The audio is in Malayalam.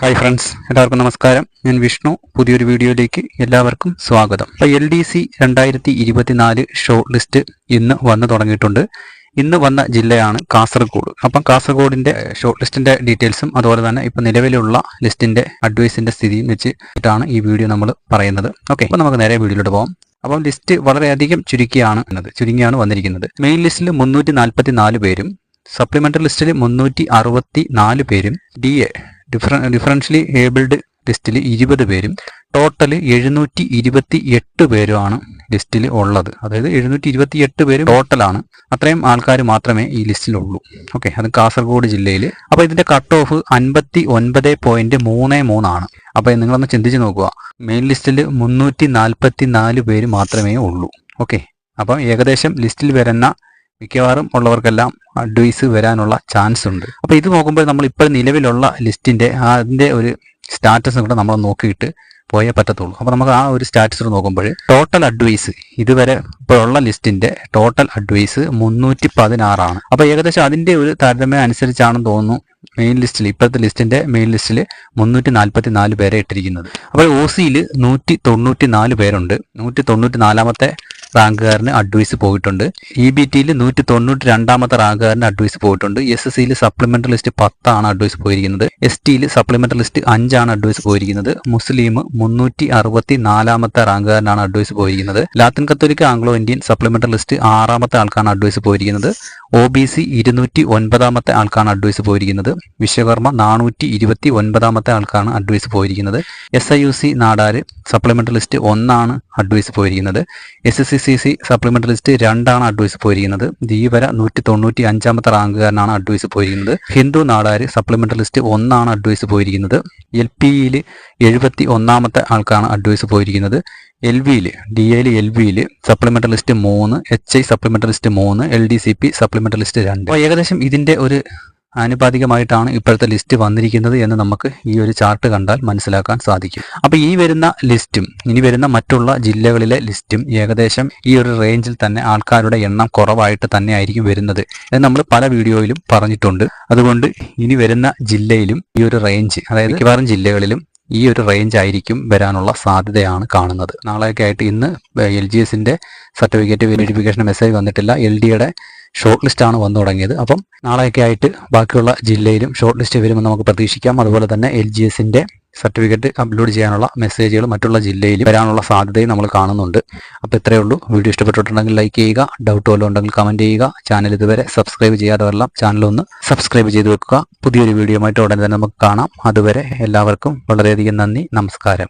ഹായ് ഫ്രണ്ട്സ് എല്ലാവർക്കും നമസ്കാരം. ഞാൻ വിഷ്ണു. പുതിയൊരു വീഡിയോയിലേക്ക് എല്ലാവർക്കും സ്വാഗതം. അപ്പോൾ എൽ ഡി സി രണ്ടായിരത്തി ഇരുപത്തിനാല് ഷോർട്ട് ലിസ്റ്റ് ഇന്ന് വന്നു തുടങ്ങിയിട്ടുണ്ട്. ഇന്ന് വന്ന ജില്ലയാണ് കാസർഗോഡ്. അപ്പം കാസർഗോഡിന്റെ ഷോർട്ട് ലിസ്റ്റിന്റെ ഡീറ്റെയിൽസും അതുപോലെ തന്നെ ഇപ്പം നിലവിലുള്ള ലിസ്റ്റിന്റെ അഡ്വൈസിന്റെ സ്ഥിതിയും വെച്ചിട്ടാണ് ഈ വീഡിയോ നമ്മൾ പറയുന്നത്. ഓക്കെ അപ്പോൾ നമുക്ക് നേരെ വീഡിയോയിലോട്ട് പോകാം അപ്പം ലിസ്റ്റ് വളരെയധികം ചുരുക്കിയാണ് എന്നത് ചുരുങ്ങിയാണ് വന്നിരിക്കുന്നത്. മെയിൻ ലിസ്റ്റിൽ മുന്നൂറ്റി നാൽപ്പത്തി നാല് പേരും സപ്ലിമെന്ററി ലിസ്റ്റിൽ മുന്നൂറ്റി അറുപത്തി നാല് പേരും ഡി എ ഡിഫറ ഡിഫറൻഷ്യലി ഏബിൾഡ് ലിസ്റ്റിൽ ഇരുപത് പേരും ടോട്ടൽ എഴുന്നൂറ്റി ഇരുപത്തി എട്ട് പേരുമാണ് ലിസ്റ്റിൽ ഉള്ളത്. അതായത് എഴുന്നൂറ്റി ഇരുപത്തി എട്ട് പേര് ടോട്ടലാണ് അത്രയും ആൾക്കാർ മാത്രമേ ഈ ലിസ്റ്റിലുള്ളൂ ഓക്കെ അത് കാസർഗോഡ് ജില്ലയിൽ അപ്പോൾ ഇതിന്റെ കട്ട് ഓഫ് അൻപത്തി ഒൻപത് പോയിന്റ് മൂന്ന് മൂന്നാണ് അപ്പോൾ നിങ്ങളൊന്ന് ചിന്തിച്ച് നോക്കുക. മെയിൻ ലിസ്റ്റിൽ മുന്നൂറ്റി നാൽപ്പത്തി നാല് പേര് മാത്രമേ ഉള്ളൂ. ഓക്കെ അപ്പം ഏകദേശം ലിസ്റ്റിൽ വരുന്ന മിക്കവാറും ഉള്ളവർക്കെല്ലാം അഡ്വൈസ് വരാനുള്ള ചാൻസ് ഉണ്ട്. അപ്പോൾ ഇത് നോക്കുമ്പോൾ നമ്മൾ ഇപ്പോൾ നിലവിലുള്ള ലിസ്റ്റിന്റെ അതിന്റെ ഒരു സ്റ്റാറ്റസും കൂടെ നമ്മൾ നോക്കിയിട്ട് പോയേ പറ്റത്തുള്ളൂ. അപ്പോൾ നമുക്ക് ആ ഒരു സ്റ്റാറ്റസ് നോക്കുമ്പോൾ ടോട്ടൽ അഡ്വൈസ് ഇതുവരെ ഇപ്പോഴുള്ള ലിസ്റ്റിന്റെ ടോട്ടൽ അഡ്വൈസ് മുന്നൂറ്റി പതിനാറാണ് അപ്പോൾ ഏകദേശം അതിന്റെ ഒരു താരതമ്യം അനുസരിച്ചാണെന്ന് തോന്നുന്നു മെയിൻ ലിസ്റ്റിൽ ഇപ്പോഴത്തെ ലിസ്റ്റിന്റെ മെയിൻ ലിസ്റ്റിൽ മുന്നൂറ്റി നാൽപ്പത്തി നാല് പേരെ ഇട്ടിരിക്കുന്നത്. അപ്പോൾ ഒ സിയിൽ നൂറ്റി തൊണ്ണൂറ്റി നാല് പേരുണ്ട്. നൂറ്റി തൊണ്ണൂറ്റി നാലാമത്തെ റാങ്കുകാരന് അഡ്വൈസ് പോയിട്ടുണ്ട്. ഇ ബി ടിയിൽ നൂറ്റി തൊണ്ണൂറ്റി രണ്ടാമത്തെ റാങ്കുകാരന് അഡ്വൈസ് പോയിട്ടുണ്ട്. എസ് എസ് സിയിൽ സപ്ലിമെന്ററി ലിസ്റ്റ് പത്താണ് അഡ്വൈസ് പോയിരിക്കുന്നത്. എസ് ടിയിൽ സപ്ലിമെന്ററി ലിസ്റ്റ് അഞ്ചാണ് അഡ്വൈസ് പോയിരിക്കുന്നത്. മുസ്ലിം മുന്നൂറ്റി അറുപത്തി നാലാമത്തെ റാങ്കുകാരനാണ് അഡ്വൈസ് പോയിരിക്കുന്നത്. ലാത്തിൻ കത്തോലിക്ക ആംഗ്ലോ ഇന്ത്യൻ സപ്ലിമെന്ററി ലിസ്റ്റ് ആറാമത്തെ ആൾക്കാണ് അഡ്വൈസ് പോയിരിക്കുന്നത്. ഒ ബി സി ഇരുന്നൂറ്റി ഒൻപതാമത്തെ ആൾക്കാണ് അഡ്വൈസ് പോയിരിക്കുന്നത്. വിശ്വകർമ്മ നാനൂറ്റി ഇരുപത്തി ഒൻപതാമത്തെ ആൾക്കാണ് അഡ്വൈസ് പോയിരിക്കുന്നത്. S I U C Nadar supplementary list ഒന്നാണ് അഡ്വൈസ് പോയിരിക്കുന്നത്. S S C C C supplementary list രണ്ടാണ് അഡ്വൈസ് പോയിരിക്കുന്നത്. ധീവര നൂറ്റി തൊണ്ണൂറ്റി അഞ്ചാമത്തെ റാങ്കുകാരനാണ് അഡ്വൈസ് പോയിരിക്കുന്നത്. ഹിന്ദു നാടാര് സപ്ലിമെന്ററി ലിസ്റ്റ് ഒന്നാണ് അഡ്വൈസ് പോയിരിക്കുന്നത്. എൽ പിയിൽ എഴുപത്തി ഒന്നാമത്തെ ആൾക്കാണ് അഡ്വൈസ് പോയിരിക്കുന്നത്. എൽ വിയിൽ ഡി എയിൽ എൽ വിയിൽ സപ്ലിമെന്ററി ലിസ്റ്റ് മൂന്ന് എച്ച് ഐ സപ്ലിമെന്ററി ലിസ്റ്റ് മൂന്ന് L D C P supplementary list രണ്ട്. ഏകദേശം ഇതിന്റെ ഒരു ആനുപാതികമായിട്ടാണ് ഇപ്പോഴത്തെ ലിസ്റ്റ് വന്നിരിക്കുന്നത് എന്ന് നമുക്ക് ഈ ഒരു ചാർട്ട് കണ്ടാൽ മനസ്സിലാക്കാൻ സാധിക്കും. അപ്പോൾ ഈ വരുന്ന ലിസ്റ്റും ഇനി വരുന്ന മറ്റുള്ള ജില്ലകളിലെ ലിസ്റ്റും ഏകദേശം ഈ ഒരു റേഞ്ചിൽ തന്നെ ആൾക്കാരുടെ എണ്ണം കുറവായിട്ട് തന്നെ ആയിരിക്കും വരുന്നത് എന്ന് നമ്മൾ പല വീഡിയോയിലും പറഞ്ഞിട്ടുണ്ട്. അതുകൊണ്ട് ഇനി വരുന്ന ജില്ലയിലും ഈ ഒരു റേഞ്ച് അതായത് മിക്കവാറും ജില്ലകളിലും ഈ ഒരു റേഞ്ച് ആയിരിക്കും വരാനുള്ള സാധ്യതയാണ് കാണുന്നത്. നാളെയൊക്കെ ആയിട്ട് ഇന്ന് എൽ ജി എസിന്റെ സർട്ടിഫിക്കറ്റ് വെരിഫിക്കേഷൻ മെസ്സേജ് വന്നിട്ടില്ല. എൽ ഡിയുടെ ഷോർട്ട് ലിസ്റ്റ് ആണ് വന്നു തുടങ്ങിയത്. അപ്പം നാളെയൊക്കെ ആയിട്ട് ബാക്കിയുള്ള ജില്ലയിലും ഷോർട്ട് ലിസ്റ്റ് വരുമെന്ന് നമുക്ക് പ്രതീക്ഷിക്കാം. അതുപോലെ തന്നെ എൽ ജി എസിന്റെ സർട്ടിഫിക്കറ്റ് അപ്ലോഡ് ചെയ്യാനുള്ള മെസ്സേജുകൾ മറ്റുള്ള ജില്ലയിൽ വരാനുള്ള സാധ്യതയും നമ്മൾ കാണുന്നുണ്ട്. അപ്പോൾ ഇത്രയേ ഉള്ളൂ. വീഡിയോ ഇഷ്ടപ്പെട്ടിട്ടുണ്ടെങ്കിൽ ലൈക്ക് ചെയ്യുക. ഡൗട്ട് വല്ലതും ഉണ്ടെങ്കിൽ കമന്റ് ചെയ്യുക. ചാനൽ ഇതുവരെ സബ്സ്ക്രൈബ് ചെയ്യാത്തവരെല്ലാം ചാനൽ ഒന്ന് സബ്സ്ക്രൈബ് ചെയ്ത് വെക്കുക. പുതിയൊരു വീഡിയോ ആയിട്ട് ഉടനെ തന്നെ നമുക്ക് കാണാം. അതുവരെ എല്ലാവർക്കും വളരെയധികം നന്ദി. നമസ്കാരം.